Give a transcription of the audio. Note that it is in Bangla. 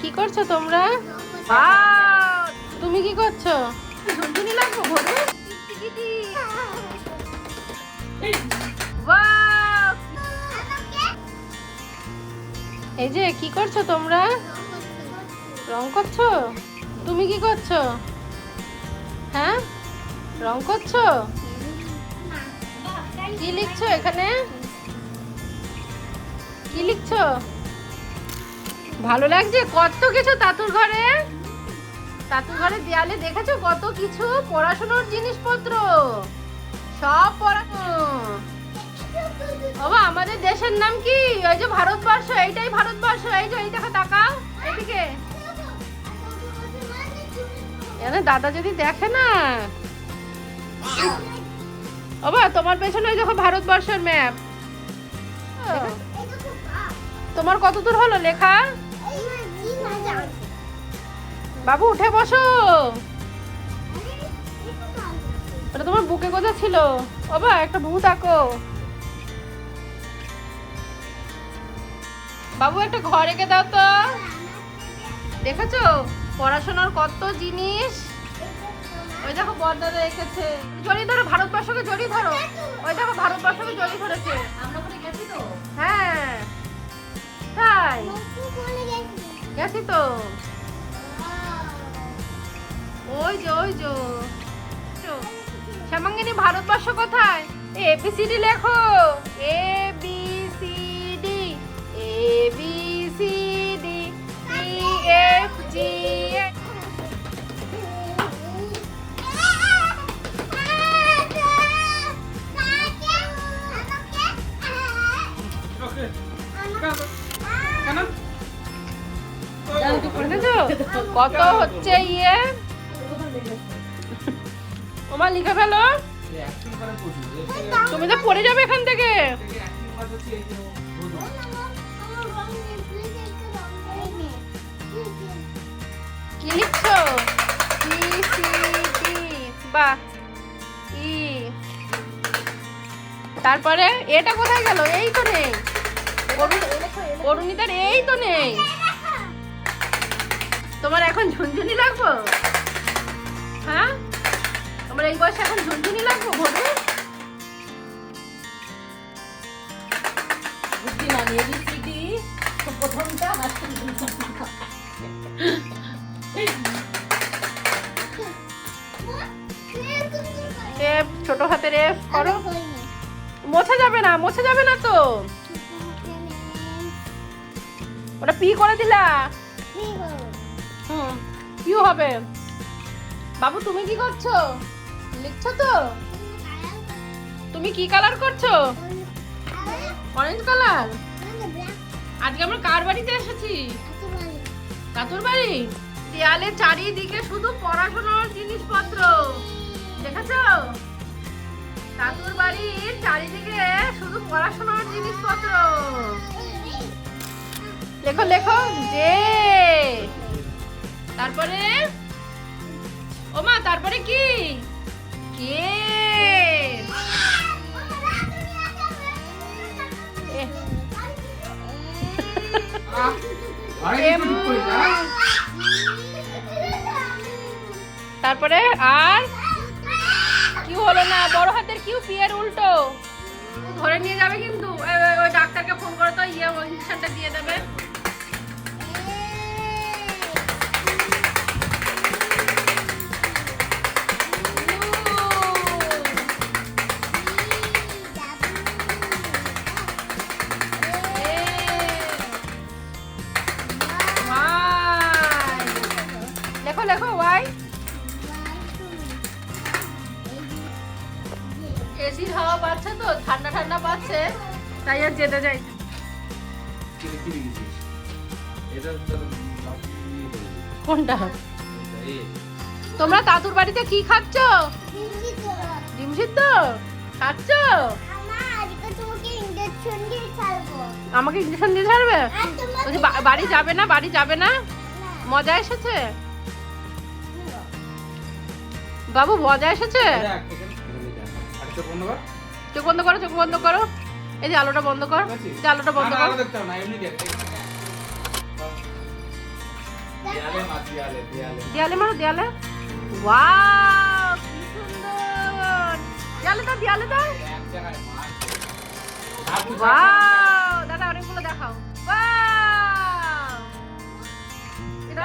কি করছ তোমরা? তুমি কি করছ? ঝুনঝুনি লাগবো ঘরে এই যে কি করছ তোমরা? রং করছ? তুমি কি করছ? হ্যাঁ? রং করছ? কি লিখছো এখানে? কি লিখছো? ভালো লাগছে? কত কিছু তাতুর ঘরে? তাতুর ঘরে দেয়ালে দেখেছ কত কিছু? পড়াশোনার জিনিসপত্র। সব পড়াশোনা বাবা আমাদের দেশের নাম কি? ওই যে ভারতবর্ষ এইটাই ভারতবর্ষ। এই যে এই দেখো তাকাও এদিকে দাদা যদি দেখে না। বাবা তোমার পেছনে ওই দেখো ভারতবর্ষের ম্যাপ তোমার কত দূর হলো লেখা? বাবু, উঠে বসো। ওটা তোমার বুকে কোথা ছিল। বাবা একটা ভূত আঁকো। বাবু, একটা ঘর এঁকে দাও তো। দেখেছ? পড়াশোনার কত জিনিস। ওই দেখো বর্দাদা এঁকেছে। জড়িয়ে ধরো, ভারতবর্ষকে জড়িয়ে ধরো। ওই দেখো, ভারতবর্ষকে জড়িয়ে ধরেছে। আমরা গেছি তো। হ্যাঁ। তাই। গেছি তো। ওই যে ওই যে। শ্যামাঙ্গিনী ভারতবর্ষ কোথায়? এ বি সি ডি লেখো। A B C D. A B C D E F G কত হচ্ছে ইয়ে? তোমার লিখে ফেলো। তুমি তো পড়ে যাবে এখান থেকে। কি লিখছো? বাহ ই। তারপরে এটা কোথায় গেল? এই তো নেই। অরুণিতার এই তো নেই। তোমার এখন ঝুনঝুনি লাগবো? করো? মোছা যাবে না, মোছা যাবে না তো। ওটা পি করে দিলা। হুম কি হবে? বাবু, তুমি কি করছ? লিখছো তো? তুমি কি কালার করছ? Orange colour? আজকে আমরা কার বাড়িতে এসেছি? কাতুর বাড়ি? দেয়ালে চারিদিকে শুধু পড়াশোনার জিনিসপত্র। দেখেছ? কাতুর বাড়ির চারিদিকে শুধু পড়াশোনার জিনিসপত্র। লেখো লেখো যে তারপরে? ওমা তারপরে কি? কে? তারপরে আর? হলো না, বড় হাতের কিউ পি উল্টো? ধরে নিয়ে যাবে কিন্তু। ওই ডাক্তারকে ফোন করে তো ইয়ে ইনজেকশনটা দিয়ে দেবে। এসির হাওয়া পাচ্ছে তো ঠান্ডা ঠান্ডা পাচ্ছে। তাই আর যেতে চাই কোনটা? তোমরা দাদুর বাড়িতে কি খাচ্ছ? ডিম সিদ্ধ খাচ্ছ? আমাকে ইঞ্জেকশন দিয়ে ছাড়বে? বাড়ি যাবে না বাড়ি যাবে না? মজা এসেছে? বাবু মজা এসেছে? চোখ বন্ধ কর। চোখ বন্ধ করো চোখ বন্ধ করো। এই যে আলোটা বন্ধ কর যে আলোটা বন্ধ কর। দেয়ালে মারো দেয়ালে ওয়াও দেয়ালে দাও দেয়ালে দাও। ওয়াও দাদা অনেকগুলো দেখাও। ওয়াও। এটা